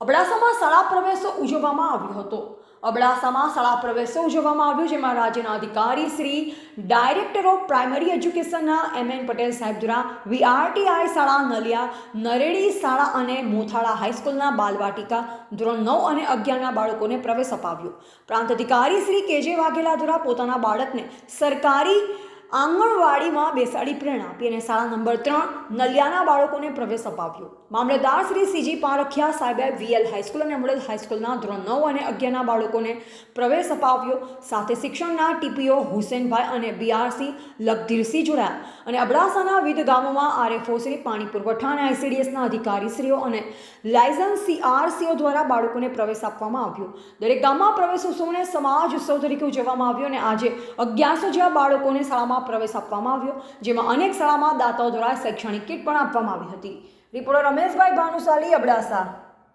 અબડાસામાં શાળા પ્રવેશો ઉજવવામાં આવ્યો હતો. અબડાસામાં શાળા પ્રવેશો ઉજવવામાં આવ્યો, જેમાં રાજ્યના અધિકારી શ્રી, ડાયરેક્ટર ઓફ પ્રાઇમરી એજ્યુકેશનના એમ એન પટેલ સાહેબ દ્વારા વીઆરટીઆઈ શાળા, નલિયા, નરેડી શાળા અને મોથાળા હાઈસ્કૂલના બાલવાટિકા ધોરણ નવ અને અગિયારના બાળકોને પ્રવેશ અપાવ્યો. પ્રાંત અધિકારી શ્રી કેજે વાઘેલા દ્વારા પોતાના બાળકને સરકારી આંગણવાડીમાં બેસાડી પ્રેરણા આપી અને શાળા નંબર ત્રણ નલિયાના બાળકોને પ્રવેશ અપાવ્યો. મામલતદાર શ્રી સીજી પારખિયા સાહેબે વીએલ હાઈસ્કૂલ અને મોડલ હાઈસ્કૂલના ધોરણ નવ અને અગિયારના બાળકોને પ્રવેશ અપાવ્યો. સાથે શિક્ષણના ટીપીઓ હુસેનભાઈ અને બીઆરસી લખધીરસિંહ જોડાયા અને અબડાસાના વિવિધ ગામોમાં આરએફઓ શ્રી પાણી પુરવઠા અને આઈસીડીએસના અધિકારીશ્રીઓ અને લાયસન્સ સીઆરસીઓ દ્વારા બાળકોને પ્રવેશ આપવામાં આવ્યો. દરેક ગામમાં પ્રવેશ ઉત્સવને સમાજ ઉત્સવ તરીકે ઉજવવામાં આવ્યો અને આજે અગિયારસો જેવા બાળકોને શાળામાં પ્રવેશ આપવામાં આવ્યો, જેમાં અનેક શાળામાં દાતાઓ દ્વારા શૈક્ષણિક કીટ પણ આપવામાં આવી હતી. રિપોર્ટર રમેશભાઈ ભાનુશાલી, અબડાસા.